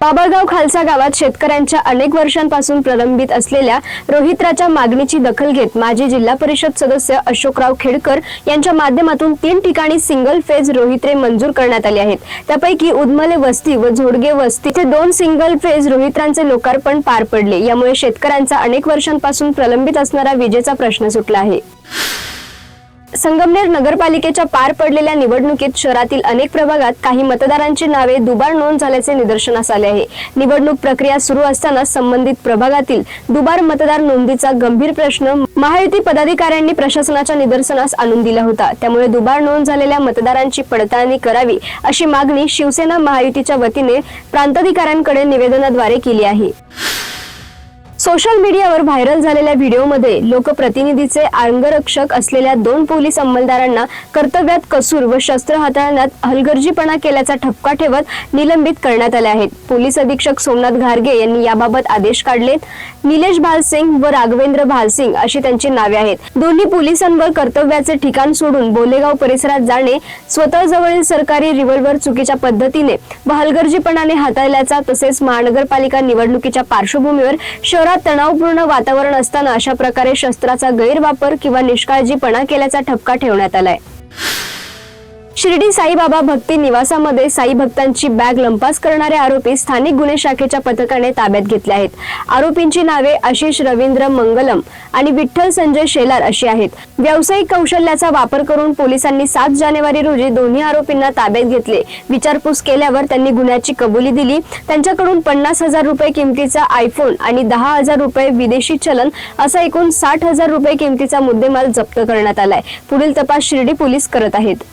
बाबळगाव खालसा गावात शेतकऱ्यांच्या अनेक वर्षांपासून प्रलंबित असलेल्या रोहित्राच्या मागणीची दखल घेत माजी जिल्हा परिषद सदस्य अशोकराव खेडकर यांच्या माध्यमातून तीन ठिकाणी सिंगल फेज रोहित्रे मंजूर करण्यात आले आहेत. त्यापैकी उदमले वस्ती व झोडगे वस्ती ते दोन सिंगल फेज रोहित्रांचे लोकार्पण पार पडले. यामुळे शेतकऱ्यांचा अनेक वर्षांपासून प्रलंबित असणारा विजेचा प्रश्न सुटला आहे. संगमनेर नगरपालिकेच्या पार पडलेल्या निवडणुकीत शहरातील अनेक प्रभागात काही मतदारांची नावे दुबार नोंद झाल्याचे निदर्शनास आले आहे. निवडणूक प्रक्रिया सुरू असताना संबंधित प्रभागातील दुबार मतदार नोंदीचा गंभीर प्रश्न महायुती पदाधिकाऱ्यांनी प्रशासनाच्या निदर्शनास आणून दिला होता. त्यामुळे दुबार नोंद झालेल्या मतदारांची पडताळणी करावी अशी मागणी शिवसेना महायुतीच्या वतीने प्रांताधिकाऱ्यांकडे निवेदनाद्वारे केली आहे. सोशल मीडियावर व्हायरल झालेल्या व्हिडिओमध्ये लोकप्रतिनिधीचे अंगरक्षक असलेल्या दोन पोलीस अंमलदारांना कर्तव्यात कसूर व शस्त्र हाताळण्यात हलगर्जीपणा केल्याचा ठपका ठेवत निलंबित करण्यात आले आहेत. पोलीस अधीक्षक सोमनाथ घारगे यांनी याबाबत आदेश काढलेत. निलेश भालसिंग व राघवेंद्र भालसिंग अशी त्यांची नावे आहेत. दोन्ही पोलिसांवर कर्तव्याचे ठिकाण सोडून बोलेगाव परिसरात जाणे स्वतःजवळील सरकारी रिव्हॉल्वर चुकीच्या पद्धतीने व हलगर्जीपणाने हाताळल्याचा तसेच महानगरपालिका निवडणुकीच्या पार्श्वभूमीवर शहरात तणावपूर्ण वातावरण असताना अशा प्रकारे शस्त्राचा गैरवापर किंवा निष्काळजीपणा केल्याचा ठपका ठेवण्यात आलाय. शिर्डी साईबाबा भक्ती निवासामध्ये साई भक्तांची बॅग लंपास करणारे आरोपी स्थानिक गुन्हे शाखेच्या पथकाने ताब्यात घेतले आहेत. आरोपींची नावे आशिष रवींद्र मंगलम आणि विठ्ठल संजय शेलार अशी आहेत. व्यावसायिक कौशल्याचा वापर करून पोलिसांनी सात जानेवारी रोजी दोन्ही आरोपींना ताब्यात घेतले. विचारपूस केल्यावर त्यांनी गुन्ह्याची कबुली दिली. त्यांच्याकडून पन्नास हजार रुपये किमतीचा आयफोन आणि दहा हजार रुपये विदेशी चलन असा एकूण साठ हजार रुपये किमतीचा मुद्देमाल जप्त करण्यात आलाय. पुढील तपास शिर्डी पोलीस करत आहेत.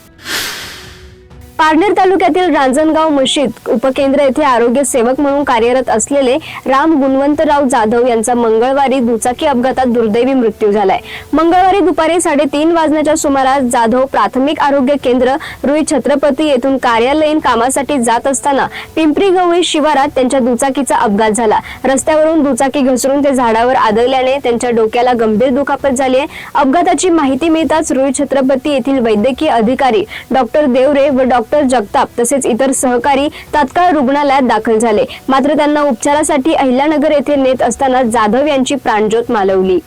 पारनेर तालुक्यातील रांजणगाव मशीद उपकेंद्र येथे आरोग्य सेवक म्हणून कार्यरत असलेले राम गुणवंतराव जाधव यांचा मंगळवारी दुचाकी अपघातात दुर्दैवी मृत्यू झालाय. मंगळवारी दुपारी साडेतीन वाजण्याच्या सुमारास जाधव प्राथमिक आरोग्य केंद्र रुई छत्रपती येथून कार्यालयीन कामासाठी जात असताना पिंपरी गवळी शिवारात त्यांच्या दुचाकीचा अपघात झाला. रस्त्यावरून दुचाकी घसरून ते झाडावर आदळल्याने त्यांच्या डोक्याला गंभीर दुखापत झाली आहे. अपघाताची माहिती मिळताच रुई छत्रपती येथील वैद्यकीय अधिकारी डॉक्टर देवरे व डॉक्टर जगताप तसेच इतर सहकारी तात्काळ रुग्णालयात दाखल झाले. मात्र त्यांना उपचारासाठी अहिल्यानगर येथे नेत असताना जाधव यांची प्राणज्योत मालवली.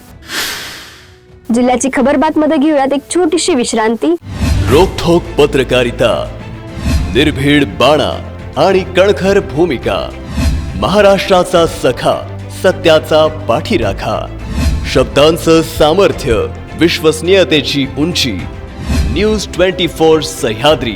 जिल्ह्याची खबर बातमध्ये घेऊयात. एक छोटीशी विश्रांती. रोखोक पत्रकारिता निर्भीड बाणा आणि कणखर भूमिका महाराष्ट्राचा सखा सत्याचा पाठीराखा शब्दांचं सामर्थ्य विश्वसनीयतेची उंची न्यूज ट्वेंटी फोर सह्याद्री.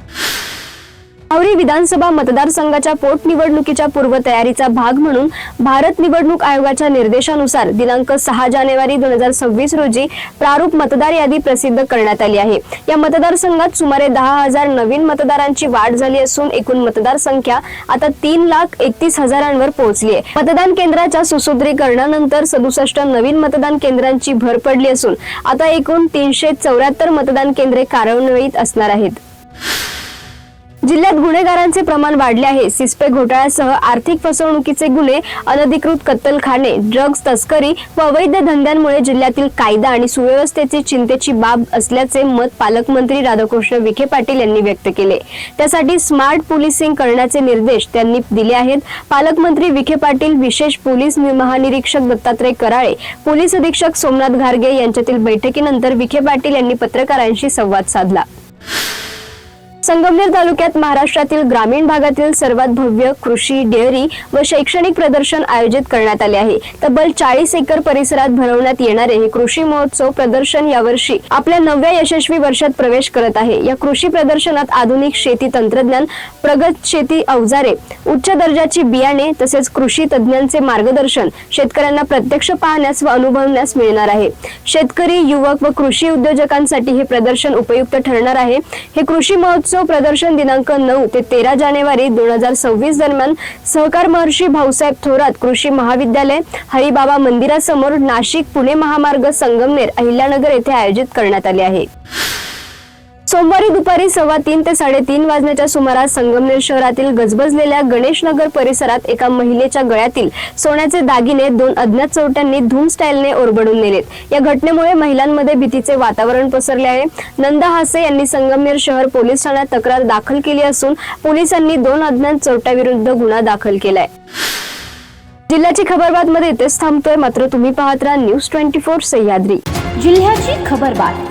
आवरी विधानसभा मतदारसंघाच्या पोटनिवडणुकीच्या पूर्वतयारीचा भाग म्हणून भारत निवडणूक आयोगाच्या निर्देशानुसार दिनांक सहा जानेवारी दोन हजार सव्वीस रोजी प्रारूप मतदार यादी प्रसिद्ध करण्यात आली आहे. या मतदारसंघात सुमारे दहा हजार नवीन मतदारांची वाढ झाली असून एकूण मतदारसंख्या आता तीन लाख एकतीस हजारांवर पोहोचली आहे. मतदान केंद्राच्या सुसूत्रीकरणानंतर सदुसष्ट नवीन मतदान केंद्रांची भर पडली असून आता एकूण तीनशे चौऱ्याहत्तर मतदान केंद्रे कार्यान्वित असणार आहेत. जिल्ह्यात गुन्हेगारांचे प्रमाण वाढले आहे. सिस्पे घोटाळ्यासह आर्थिक फसवणुकीचे गुन्हे अनधिकृत कत्तलखाने ड्रग्ज तस्करी व अवैध धंद्यांमुळे जिल्ह्यातील कायदा आणि सुव्यवस्थेची चिंतेची बाब असल्याचे मत पालकमंत्री राधाकृष्ण विखे पाटील यांनी व्यक्त केले. त्यासाठी स्मार्ट पोलिसिंग करण्याचे निर्देश त्यांनी दिले आहेत. पालकमंत्री विखे पाटील विशेष पोलीस महानिरीक्षक दत्तात्रय कराळे पोलीस अधीक्षक सोमनाथ घारगे यांच्यातील बैठकीनंतर विखे पाटील यांनी पत्रकारांशी संवाद साधला. संगमनेर तालुक्यात महाराष्ट्रातील ग्रामीण भागातील सर्वात भव्य कृषी डेअरी व शैक्षणिक प्रदर्शन आयोजित करण्यात आले आहे. तब्बल चाळीस एकर परिसरात भरवण्यात येणारे हे कृषी महोत्सव प्रदर्शन यावर्षी आपल्या नवव्या यशस्वी वर्षात प्रवेश करत आहे. या कृषी प्रदर्शनात आधुनिक शेती तंत्रज्ञान प्रगत शेती अवजारे उच्च दर्जाची बियाणे तसेच कृषी तज्ज्ञांचे मार्गदर्शन शेतकऱ्यांना प्रत्यक्ष पाहण्यास व अनुभवण्यास मिळणार आहे. शेतकरी युवक व कृषी उद्योजकांसाठी हे प्रदर्शन उपयुक्त ठरणार आहे. हे कृषी महोत्सव महोत्सव प्रदर्शन दिनांक नऊ ते तेरा जानेवारी दोन हजार सव्वीस दरम्यान सहकार महर्षी भाऊसाहेब थोरात कृषी महाविद्यालय हरिबाबा मंदिरासमोर नाशिक पुणे महामार्ग संगमनेर अहिल्यानगर येथे आयोजित करण्यात आले आहे. सोमवारी दुपारी सव्वा तीन ते साडेतीन वाजण्याच्या सुमारास संगमनेर शहरातील गजबजलेल्या गणेशनगर परिसरात एका महिलेच्या गळ्यातील सोन्याचे दागिने दोन अज्ञात चोरट्यांनी धूम स्टाईलने ओरबडून नेलेत. या घटनेमुळे महिलांमध्ये भीतीचे वातावरण पसरले आहे. नंदा हासे यांनी संगमनेर शहर पोलीस ठाण्यात तक्रार दाखल केली असून पोलिसांनी दोन अज्ञात चोरट्याविरुद्ध गुन्हा दाखल केलाय. जिल्ह्याची खबरबात मध्ये इथेच थांबतोय. मात्र तुम्ही पाहत राहा न्यूज ट्वेंटी फोर सह्याद्री. जिल्ह्याची खबरबात.